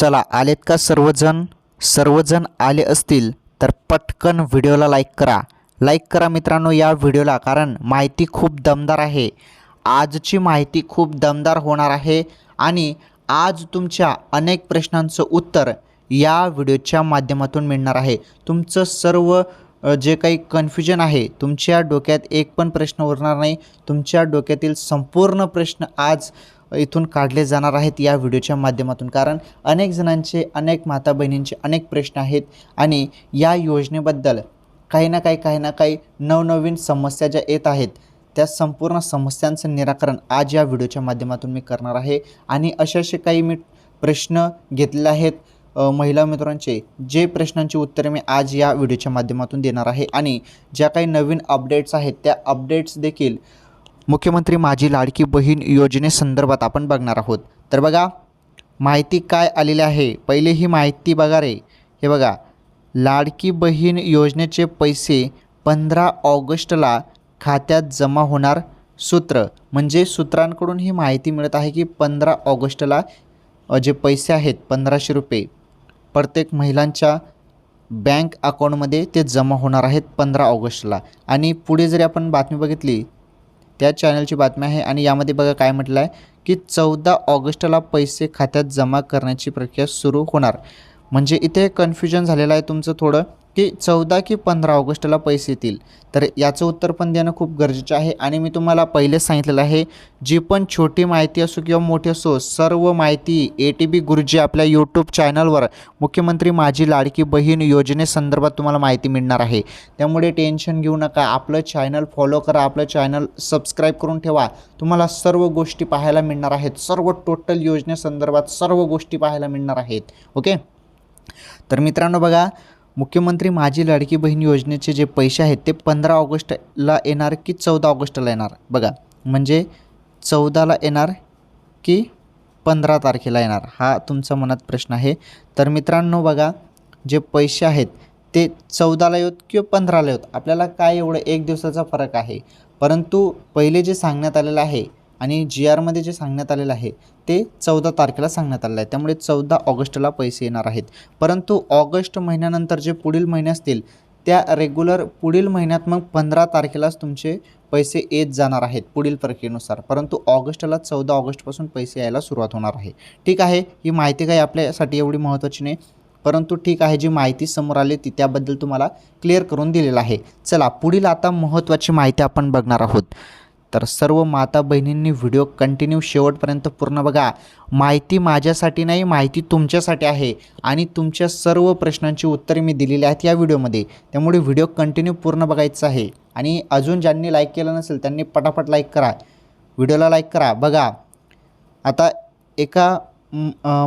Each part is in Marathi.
चला आलेत का सर्वजण? सर्वजण आले असतील तर पटकन व्हिडिओला लाईक करा. लाईक करा मित्रांनो या व्हिडिओला कारण माहिती खूप दमदार आहे. आजची माहिती खूप दमदार होणार आहे आणि आज तुमच्या अनेक प्रश्नांचं उत्तर या व्हिडिओच्या माध्यमातून मिळणार आहे. तुमचं सर्व जे काही कन्फ्युजन आहे तुमच्या डोक्यात एक पण प्रश्न उरणार नाही. तुमच्या डोक्यातील संपूर्ण प्रश्न आज इथून काढले जाणार आहेत या व्हिडिओच्या माध्यमातून. कारण अनेक जणांचे अनेक माता बहिणींचे अनेक प्रश्न आहेत आणि या योजनेबद्दल काही ना काही काही ना काही नवनवीन समस्या ज्या येत आहेत त्या संपूर्ण समस्यांचं निराकरण आज या व्हिडिओच्या माध्यमातून मी करणार आहे. आणि असे असे काही मी प्रश्न घेतलेले आहेत महिला मित्रांचे जे प्रश्नांची उत्तरे मी आज या व्हिडिओच्या माध्यमातून देणार आहे. आणि ज्या काही नवीन अपडेट्स आहेत त्या अपडेट्स देखील मुख्यमंत्री माझी लाडकी बहीण योजनेसंदर्भात आपण बघणार आहोत. तर बघा माहिती काय आलेली आहे? पहिले ही माहिती बघा रे. हे बघा लाडकी बहीण योजनेचे पैसे पंधरा ऑगस्टला खात्यात जमा होणार सूत्र. म्हणजे सूत्रांकडून ही माहिती मिळत आहे की पंधरा ऑगस्टला जे पैसे आहेत पंधराशे रुपये प्रत्येक महिलांच्या बँक अकाउंटमध्ये ते जमा होणार आहेत पंधरा ऑगस्टला. आणि पुढे जरी आपण बातमी बघितली त्या चॅनलची बातमी आहे आणि यामध्ये बघा काय म्हटलं आहे की चौदा ऑगस्टला पैसे खात्यात जमा करण्याची प्रक्रिया सुरू होणार. म्हणजे इथे कन्फ्युजन झालेलं आहे तुमचं थोडं. की चौदा की पंधरा ऑगस्टला पैसे येतील. तर याचं उत्तर पण देणं खूप गरजेचं आहे. आणि मी तुम्हाला पहिलेच सांगितलेलं आहे जी पण छोटी माहिती असो किंवा मोठी असो सर्व माहिती ए टी बी गुरुजी आपल्या यूट्यूब चॅनलवर मुख्यमंत्री माझी लाडकी बहीण योजनेसंदर्भात तुम्हाला माहिती मिळणार आहे. त्यामुळे टेन्शन घेऊ नका. आपलं चॅनल फॉलो करा. आपलं चॅनल सबस्क्राईब करून ठेवा. तुम्हाला सर्व गोष्टी पाहायला मिळणार आहेत. सर्व टोटल योजनेसंदर्भात सर्व गोष्टी पाहायला मिळणार आहेत. ओके? तर मित्रांनो बघा मुख्यमंत्री माझी लाडकी बहीण योजनेचे जे पैसे आहेत ते पंधरा ऑगस्टला येणार की चौदा ऑगस्टला येणार? बघा म्हणजे चौदाला येणार की पंधरा तारखेला येणार? हा तुमचा मनात प्रश्न आहे. तर मित्रांनो बघा जे पैसे आहेत ते चौदाला येत किंवा पंधराला येत आपल्याला काय एवढं एक दिवसाचा फरक आहे? परंतु पहिले जे सांगण्यात आलेलं आहे आणि जी आरमध्ये जे सांगण्यात आलेलं आहे ते चौदा तारखेला सांगण्यात आलेलं आहे. त्यामुळे चौदा ऑगस्टला पैसे येणार आहेत. परंतु ऑगस्ट महिन्यानंतर जे पुढील महिने असतील त्या रेग्युलर पुढील महिन्यात मग पंधरा तारखेलाच तुमचे पैसे येत जाणार आहेत पुढील प्रक्रियेनुसार. परंतु ऑगस्टला चौदा ऑगस्टपासून पैसे यायला सुरुवात होणार आहे. ठीक आहे ही माहिती काही आपल्यासाठी एवढी महत्त्वाची नाही. परंतु ठीक आहे जी माहिती समोर आली ती त्याबद्दल तुम्हाला क्लिअर करून दिलेलं आहे. चला पुढील आता महत्त्वाची माहिती आपण बघणार आहोत. तर सर्व माता बहिणींनी व्हिडिओ कंटिन्यू शेवटपर्यंत पूर्ण बघा. माहिती माझ्यासाठी नाही माहिती तुमच्यासाठी आहे. आणि तुमच्या सर्व प्रश्नांची उत्तरे मी दिलेली आहेत या व्हिडिओमध्ये. त्यामुळे व्हिडिओ कंटिन्यू पूर्ण बघायचा आहे. आणि अजून ज्यांनी लाईक केलं नसेल त्यांनी पटापट लाईक करा. व्हिडिओला लाईक करा. बघा. आता एका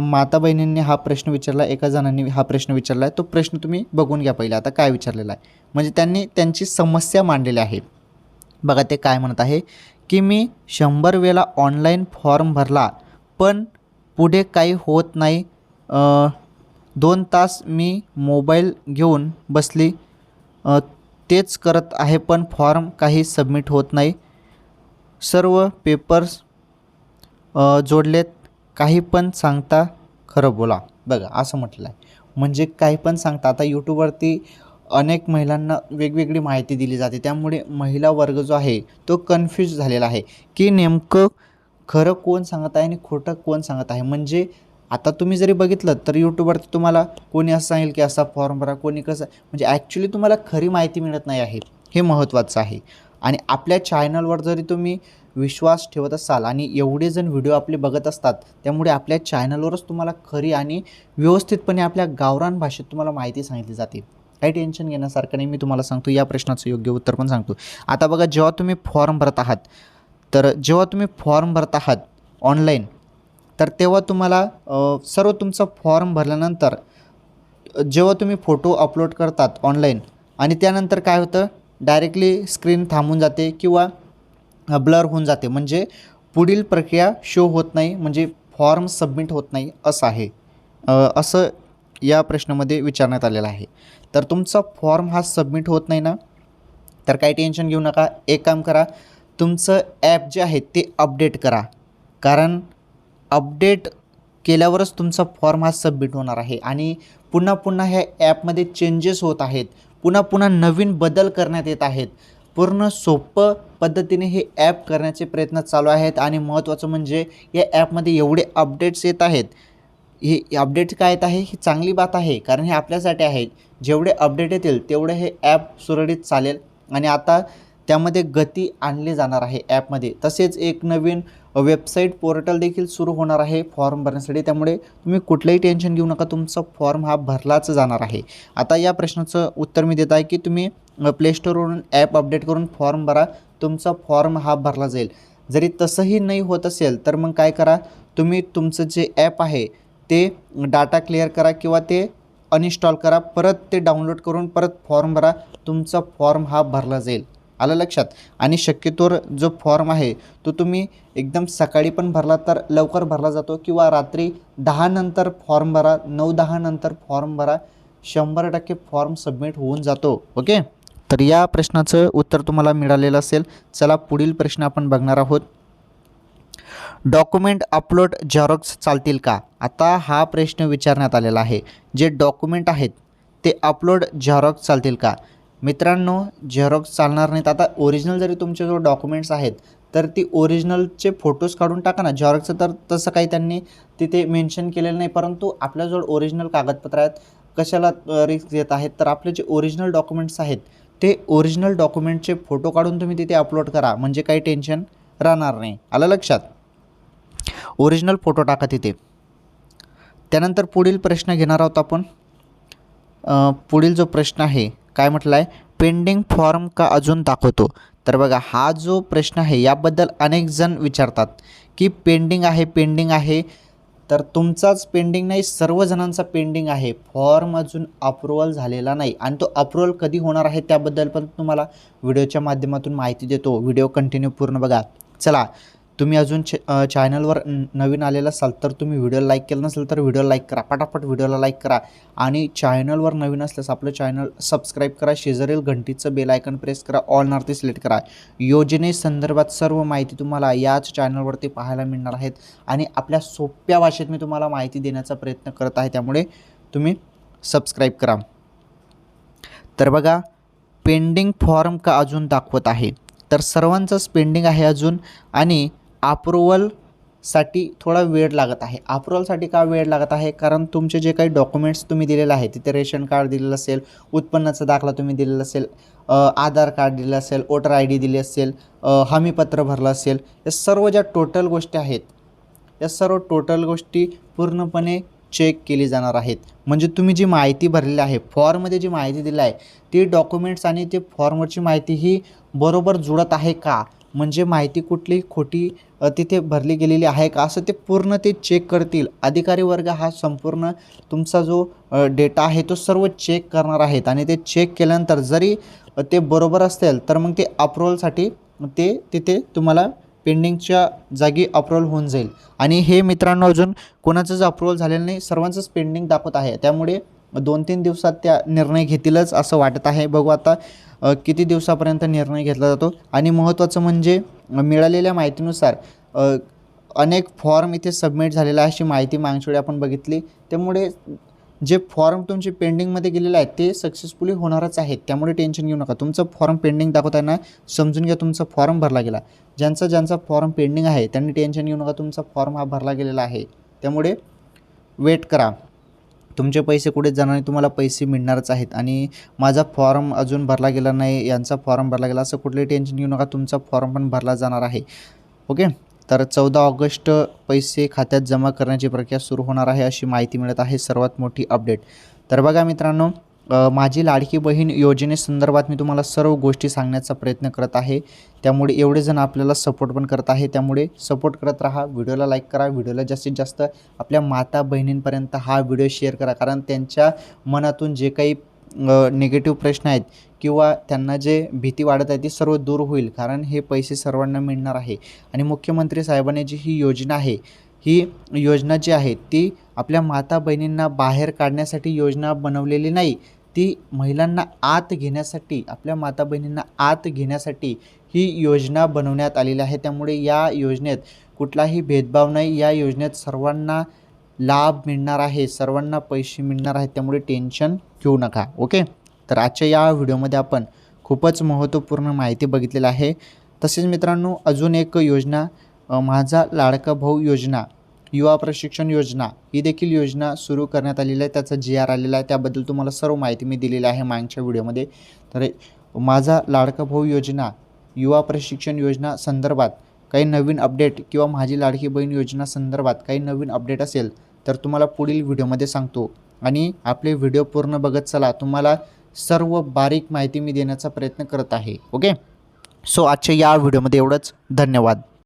माता बहिणींनी हा प्रश्न विचारला एका जणांनी हा प्रश्न विचारला. आहे तो प्रश्न तुम्ही बघून घ्या पहिला. आता काय विचारलेला आहे? म्हणजे त्यांनी त्यांची समस्या मांडलेली आहे. बघा ते काय म्हणत आहे की मी शंभर वेळा ऑनलाईन फॉर्म भरला पण पुढे काही होत नाही. दोन तास मी मोबाईल घेऊन बसली. तेच करत आहे पण फॉर्म काही सबमिट होत नाही. सर्व पेपर्स जोडलेत काही पण सांगता खरं बोला. बघा असं म्हटलं आहे म्हणजे काही पण सांगता आता यूट्यूबवरती अनेक महिलांना वेगवेगळी माहिती दिली जाते. त्यामुळे महिला वर्ग जो आहे तो कन्फ्यूज झालेला आहे. की नेमकं खरं कोण सांगत आहे आणि खोटं कोण सांगत आहे? म्हणजे आता तुम्ही जरी बघितलं तर यूट्यूबवरती तुम्हाला कोणी असं सांगेल की असा फॉर्म भरा कोणी कसं म्हणजे ॲक्च्युली तुम्हाला खरी माहिती मिळत नाही आहे. हे महत्त्वाचं आहे. आणि आपल्या चॅनलवर जरी तुम्ही विश्वास ठेवत असाल आणि एवढे जण व्हिडिओ आपले बघत असतात त्यामुळे आपल्या चॅनलवरच तुम्हाला खरी आणि व्यवस्थितपणे आपल्या गावरान भाषेत तुम्हाला माहिती सांगितली जाते. काही टेन्शन घेण्यासारखं नाही. मी तुम्हाला सांगतो या प्रश्नाचं योग्य उत्तर पण सांगतो. आता बघा जेव्हा तुम्ही फॉर्म भरत आहात तर जेव्हा तुम्ही फॉर्म भरत आहात ऑनलाईन तर तेव्हा तुम्हाला सर्व तुमचा फॉर्म भरल्यानंतर जेव्हा तुम्ही फोटो अपलोड करतात ऑनलाईन आणि त्यानंतर काय होतं? डायरेक्टली स्क्रीन थांबून जाते किंवा ब्लर होऊन जाते. म्हणजे पुढील प्रक्रिया शो होत नाही म्हणजे फॉर्म सबमिट होत नाही असं आहे. असं या प्रश्नामध्ये विचारण्यात आलेला आहे. तर तुमचा फॉर्म हा सबमिट होत नाही ना? तर काही टेन्शन घेऊ नका. एक काम करा. तुमचं ॲप जे आहे ते अपडेट करा. कारण अपडेट केल्यावरच तुमचा फॉर्म हा सबमिट होणार आहे. आणि पुन्हा पुन्हा ह्या ॲपमध्ये चेंजेस होत आहेत. पुन्हा पुन्हा नवीन बदल करण्यात येत आहेत. पूर्ण सोपं पद्धतीने हे ॲप करण्याचे प्रयत्न चालू आहेत. आणि महत्त्वाचं म्हणजे या ॲपमध्ये एवढे अपडेट्स येत आहेत. हे अपडेट काय येत आहे? ही चांगली बात आहे कारण हे आपल्यासाठी आहे. जेवढे अपडेट येतील तेवढे हे ॲप सुरळीत चालेल. आणि आता त्यामध्ये गती आणली जाणार आहे ॲपमध्ये तसेच एक नवीन वेबसाईट पोर्टल देखील सुरू होणार आहे फॉर्म भरण्यासाठी. त्यामुळे तुम्ही कुठलंही टेन्शन घेऊ नका. तुमचा फॉर्म हा भरलाच जाणार आहे. आता या प्रश्नाचं उत्तर मी देत आहे की तुम्ही प्ले स्टोरवरून ॲप अपडेट करून फॉर्म भरा. तुमचा फॉर्म हा भरला जाईल. जरी तसंही नाही होत असेल तर मग काय करा? तुम्ही तुमचं जे ॲप आहे ते डाटा क्लिअर करा किंवा ते अनइन्स्टॉल करा. परत ते डाउनलोड करून परत फॉर्म भरा. तुमचा फॉर्म हा भरला जाईल. आलं लक्षात? आणि शक्यतोवर जो फॉर्म आहे तो तुम्ही एकदम सकाळी पण भरला तर लवकर भरला जातो किंवा रात्री दहानंतर फॉर्म भरा नऊ दहानंतर फॉर्म भरा. शंभर टक्के फॉर्म सबमिट होऊन जातो. ओके तर या प्रश्नाचं उत्तर तुम्हाला मिळालेलं असेल. चला पुढील प्रश्न आपण बघणार आहोत. डॉक्युमेंट अपलोड झेरॉक्स चालतील का? आता हा प्रश्न विचारण्यात आलेला आहे. जे डॉक्युमेंट आहेत ते अपलोड झेरॉक्स चालतील का? मित्रांनो झेरॉक्स चालणार नाहीत. आता ओरिजिनल जरी तुमच्याजवळ डॉक्युमेंट्स आहेत तर ती ओरिजिनलचे फोटोज काढून टाका ना. झेरॉक्सचं तर तसं काही त्यांनी तिथे मेन्शन केलेलं नाही परंतु आपल्याजवळ ओरिजिनल कागदपत्र आहेत. कशाला रिस्क येत आहेत? तर आपले जे ओरिजिनल डॉक्युमेंट्स आहेत ते ओरिजिनल डॉक्युमेंटचे फोटो काढून तुम्ही तिथे अपलोड करा. म्हणजे काही टेन्शन राहणार नाही. आलं लक्षात? ओरिजिनल फोटो टाका तिथे त्यानंतर पुढील प्रश्न घेणार आहोत आपण. पुढील जो प्रश्न आहे काय म्हटलं आहे पेंडिंग फॉर्म का अजून दाखवतो? तर बघा हा जो प्रश्न आहे याबद्दल अनेक जण विचारतात की पेंडिंग आहे पेंडिंग आहे. तर तुमचाच पेंडिंग नाही सर्वजणांचा पेंडिंग आहे. फॉर्म अजून अप्रुव्हल झालेला नाही. आणि तो अप्रुव्हल कधी होणार आहे त्याबद्दल पण तुम्हाला व्हिडिओच्या माध्यमातून माहिती देतो. व्हिडिओ कंटिन्यू पूर्ण बघा. चला तुम्ही अजून च चॅनलवर नवीन आलेला असाल तर तुम्ही व्हिडिओ लाईक केलं नसेल तर व्हिडिओ लाईक करा. पटापट व्हिडिओला लाईक करा. आणि चॅनलवर नवीन असल्यास आपलं चॅनल सबस्क्राईब करा. शेजारील घंटीचं बेल आयकन प्रेस करा. ऑल नारती सिलेक्ट करा. योजनेसंदर्भात सर्व माहिती तुम्हाला याच चॅनलवरती पाहायला मिळणार आहेत. आणि आपल्या सोप्या भाषेत मी तुम्हाला माहिती देण्याचा प्रयत्न करत आहे. त्यामुळे तुम्ही सबस्क्राईब करा. तर बघा पेंडिंग फॉर्म का अजून दाखवत आहे? तर सर्वांचंच पेंडिंग आहे अजून. आणि अप्रुवलसाठी थोडा वेळ लागत आहे. अप्रुवलसाठी का वेळ लागत आहे? कारण तुमचे जे काही डॉक्युमेंट्स तुम्ही दिलेले आहे तिथे रेशन कार्ड दिलेलं असेल उत्पन्नाचा दाखला तुम्ही दिलेला असेल आधार कार्ड दिलेलं असेल वोटर आय डी दिली असेल हमीपत्र भरलं असेल या सर्व ज्या टोटल गोष्टी आहेत या सर्व टोटल गोष्टी पूर्णपणे चेक केली जाणार आहेत. म्हणजे तुम्ही जी माहिती भरलेली आहे फॉर्ममध्ये जी माहिती दिली आहे ती डॉक्युमेंट्स आणि ते फॉर्मवरची माहिती ही बरोबर जुळत आहे का? म्हणजे माहिती कुठली खोटी तिथे भरली गेलेली आहे का? असं ते पूर्ण ते चेक करतील. अधिकारी वर्ग हा संपूर्ण तुमचा जो डेटा आहे तो सर्व चेक करणार आहेत. आणि ते चेक केल्यानंतर जरी ते बरोबर असेल तर मग ते अप्रुव्हलसाठी ते तिथे तुम्हाला पेंडिंगच्या जागी अप्रुव्हल होऊन जाईल. आणि हे मित्रांनो अजून कोणाचंच अप्रुव्हल झालेलं नाही सर्वांचंच पेंडिंग दाखवत आहे. त्यामुळे दोन तीन दिवसात त्या निर्णय घेतीलच असं वाटत आहे. बघू आता किती दिवसापर्यंत निर्णय घेतला जातो. आणि महत्त्वाचं म्हणजे मिळालेल्या माहितीनुसार अनेक फॉर्म इथे सबमिट झालेला आहे अशी माहिती मागच्या वेळी आपण बघितली. त्यामुळे जे फॉर्म तुमचे पेंडिंगमध्ये गेलेले आहेत ते सक्सेसफुली होणारच आहेत. त्यामुळे टेन्शन घेऊ नका. तुमचं फॉर्म पेंडिंग दाखवताना समजून घ्या तुमचा फॉर्म भरला गेला. ज्यांचा ज्यांचा फॉर्म पेंडिंग आहे त्यांनी टेन्शन घेऊ नका. तुमचा फॉर्म हा भरला गेलेला आहे. त्यामुळे वेट करा. तुमचे पैसे कुठेच जाणार नाही तुम्हाला पैसे मिळणारच आहेत. आणि माझा फॉर्म अजून भरला गेला नाही यांचा फॉर्म भरला गेला असं कुठलंही टेन्शन घेऊ नका तुमचा फॉर्म पण भरला जाणार आहे. ओके? तर चौदा ऑगस्ट पैसे खात्यात जमा करण्याची प्रक्रिया सुरू होणार आहे अशी माहिती मिळत आहे सर्वात मोठी अपडेट. तर बघा मित्रांनो माझी लाडकी बहीण योजनेसंदर्भात मी तुम्हाला सर्व गोष्टी सांगण्याचा प्रयत्न करत आहे. त्यामुळे एवढे जण आपल्याला सपोर्ट पण करत आहे. त्यामुळे सपोर्ट करत राहा. व्हिडिओला लाईक करा. व्हिडिओला जास्तीत जास्त आपल्या माता बहिणींपर्यंत हा व्हिडिओ शेअर करा. कारण त्यांच्या मनातून जे काही निगेटिव्ह प्रश्न आहेत किंवा त्यांना जे भीती वाढत आहे ती सर्व दूर होईल. कारण हे पैसे सर्वांना मिळणार आहे. आणि मुख्यमंत्री साहेबांनी जी ही योजना आहे ही योजना जी आहे ती आपल्या माता बहिणींना बाहेर काढण्यासाठी योजना बनवलेली नाही. ती महिलांना आत घेण्यासाठी आपल्या माता बहिणींना आत घेण्यासाठी ही योजना बनवण्यात आलेली आहे. त्यामुळे या योजनेत कुठलाही भेदभाव नाही. या योजनेत सर्वांना लाभ मिळणार आहे सर्वांना पैसे मिळणार आहेत त्यामुळे टेन्शन घेऊ नका ओके? तर आजच्या या व्हिडिओमध्ये आपण खूपच महत्त्वपूर्ण माहिती बघितलेली आहे. तसेच मित्रांनो अजून एक योजना माझा लाडका भाऊ योजना युवा प्रशिक्षण योजना ही देखील योजना सुरू करण्यात आलेली आहे. त्याचा जी आर आलेला आहे. त्याबद्दल तुम्हाला सर्व माहिती मी दिलेली आहे मागच्या व्हिडिओमध्ये. तर माझा लाडका भाऊ योजना युवा प्रशिक्षण योजना संदर्भात काही नवीन अपडेट किंवा माझी लाडकी बहीण योजना संदर्भात काही नवीन अपडेट असेल तर तुम्हाला पुढील व्हिडिओमध्ये सांगतो. आणि आपले व्हिडिओ पूर्ण बघत चला. तुम्हाला सर्व बारीक माहिती मी देण्याचा प्रयत्न करत आहे. ओके? सो आजच्या या व्हिडिओमध्ये एवढंच. धन्यवाद.